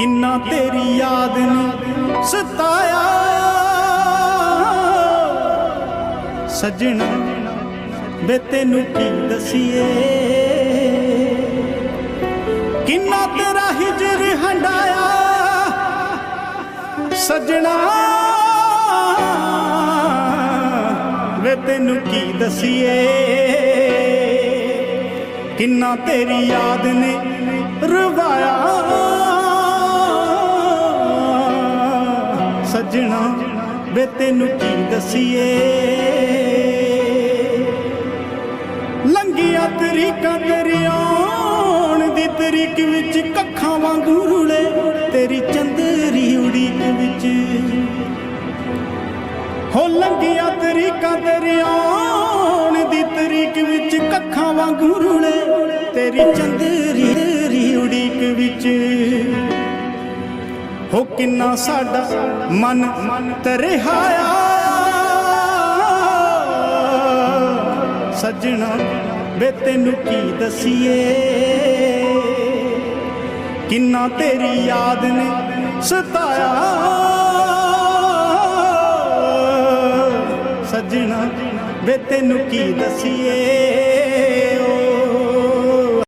ਕਿੰਨਾ ਤੇਰੀ ਯਾਦ ਨੇ ਸਤਾਇਆ। ਸੱਜਣਾ ਬੇ ਤੈਨੂੰ ਕੀ ਦਸੀਏ? ਕਿੰਨਾ ਤੇਰਾ ਹਿਜਰ ਹੰਡਾਇਆ। ਸੱਜਣਾ ਵੇ ਤੈਨੂੰ ਕੀ ਦਸੀਏ? ਕਿੰਨਾ ਤੇਰੀ ਯਾਦ ਨੇ ਸਜਣਾ ਵੇ ਤੈਨੂੰ ਕੀ ਦਸੀਏ? ਲੰਗੀਆਂ ਤਰੀਕਾਂ ਤੇਰੀਆਂ ਦੀ ਤਰੀਕ ਵਿੱਚ, ਕੱਖਾਂ ਵਾਂਗੂ ਰੁਲੇ ਤੇਰੀ ਚੰਦਰੀ ਉਡੀਕ ਵਿੱਚ। ਹੋ ਲੰਗੀਆਂ ਤਰੀਕਾਂ ਤੇਰੀਆਂ ਦੀ ਤਰੀਕ ਵਿੱਚ, ਕੱਖਾਂ ਵਾਂਗੂ ਰੁਲੇ ਤੇਰੀ ਚੰਦਰੀ ਉਡੀਕ ਵਿੱਚ। ਹੋ ਕਿੰਨਾ ਸਾਡਾ ਮਨ ਤਰਹਾਇਆ ਸੱਜਣਾ, ਵੇ ਤੈਨੂੰ ਕੀ ਦਸੀਏ? ਕਿੰਨਾ ਤੇਰੀ ਯਾਦ ਨੇ ਸਤਾਇਆ। ਸੱਜਣਾ, ਵੇ ਤੈਨੂੰ ਕੀ ਦਸੀਏ?